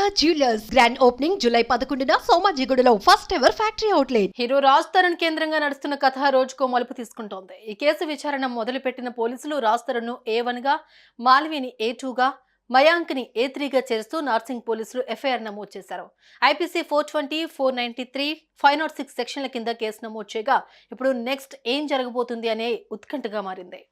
Sharada jewellers grand opening July పదకొండున సోమాజిగూడలో first ever factory outlet hero Raj Tarun కేంద్రంగా నడుస్తున్న కథ రోజుకో మలుపు తీసుకుంటోంది. ఈ కేసు విచారణ మొదలుపెట్టిన పోలీసులు రాజ్ తరుణ్ ఏ వన్గా మాల్విని ఏ టూగా మయాంక్ని ఏ త్రీగా చేరుస్తూ నార్సింగ్ పోలీసులు ఎఫ్ఐఆర్ నమోదు చేశారు. IPC four twenty four ninety three five nought six సెక్షన్ల కింద కేసు నమోదు చేయగా ఇప్పుడు నెక్స్ట్ ఏం జరగబోతుంది అనే ఉత్కంఠగా మారింది.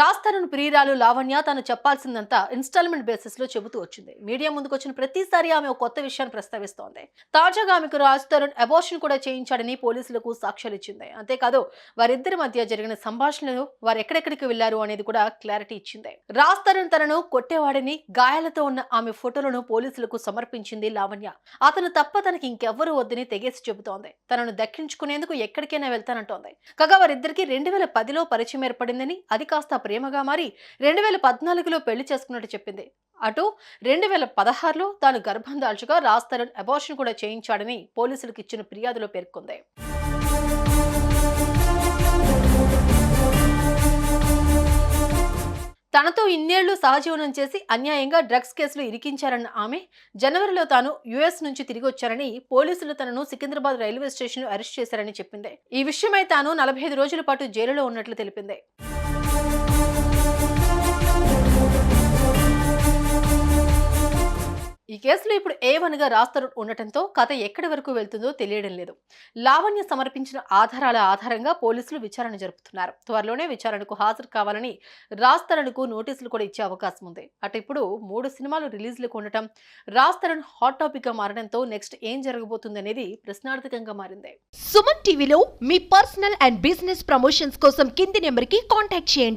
రాస్తారని ప్రియురాలు లావణ్య తాను చెప్పాల్సిందంతా ఇన్స్టాల్మెంట్ బేసిస్లో చెబుతూ వచ్చింది. మీడియా ముందుకు వచ్చిన ప్రతిసారి ఆమె ఒక కొత్త విషయాన్ని ప్రస్తావిస్తోంది. తాజాగా ఆమెకు రాజ్ తరుణ్ అబోర్షన్ కూడా చేయించాడని పోలీసులకు సాక్ష్యాలు ఇచ్చింది. అంతేకాదు వారిద్దరి మధ్య జరిగిన సంభాషణలు వారు ఎక్కడెక్కడికి వెళ్ళారు అనేది కూడా క్లారిటీ ఇచ్చింది. రాజ్ తరుణ్ తనను కొట్టేవాడని గాయాలతో ఉన్న ఆమె ఫోటోలను పోలీసులకు సమర్పించింది లావణ్య. అతను తప్ప తనకి ఇంకెవ్వరూ వద్దని తెగేసి చెబుతోంది. తనను దక్కించుకునేందుకు ఎక్కడికైనా వెళ్తానంటోంది. కాగా వారిద్దరికి రెండు వేల పదిలో పరిచయం ఏర్పడిందని అది కాస్త ప్రేమగా మారి రెండు వేల పద్నాలుగులో పెళ్ళి చేసుకున్నట్టు చెప్పింది. అటు రెండు వేల పదహారులో తాను గర్భం దాల్చగా రాజ్ అబార్షన్ కూడా చేయించాడని పోలీసులకు ఇచ్చిన ఫిర్యాదులో పేర్కొంది. తనతో ఇన్నేళ్ళు సహజీవనం చేసి అన్యాయంగా డ్రగ్స్ కేసులు ఇరికించారన్న ఆమె జనవరిలో తాను యుఎస్ నుంచి తిరిగి వచ్చారని పోలీసులు తనను సికింద్రాబాద్ రైల్వే స్టేషన్ అరెస్ట్ చేశారని చెప్పింది. ఈ విషయమై తాను నలభై ఐదు రోజుల పాటు జైలులో ఉన్నట్లు తెలిపింది. కేసులో ఇప్పుడు ఏ వన్గా ఉండటంతో కథ ఎక్కడి వరకు వెళ్తుందో తెలియడం లేదు. లావణ్య సమర్పించిన ఆధారాల ఆధారంగా పోలీసులు విచారణ జరుపుతున్నారు. త్వరలోనే విచారణకు హాజరు కావాలని రాస్తరణ్కు నోటీసులు కూడా ఇచ్చే అవకాశం ఉంది. అటు ఇప్పుడు మూడు సినిమాలు రిలీజ్లకు ఉండటం రాస్తరణ్ హాట్ టాపిక్గా మారడంతో నెక్స్ట్ ఏం జరగబోతుంది అనేది ప్రశ్నార్థకంగా మారింది. సుమన్ టీవీలో మీ పర్సనల్ అండ్ బిజినెస్ ప్రమోషన్స్ కోసం కింది నెంబర్కి కాంటాక్ట్ చేయండి.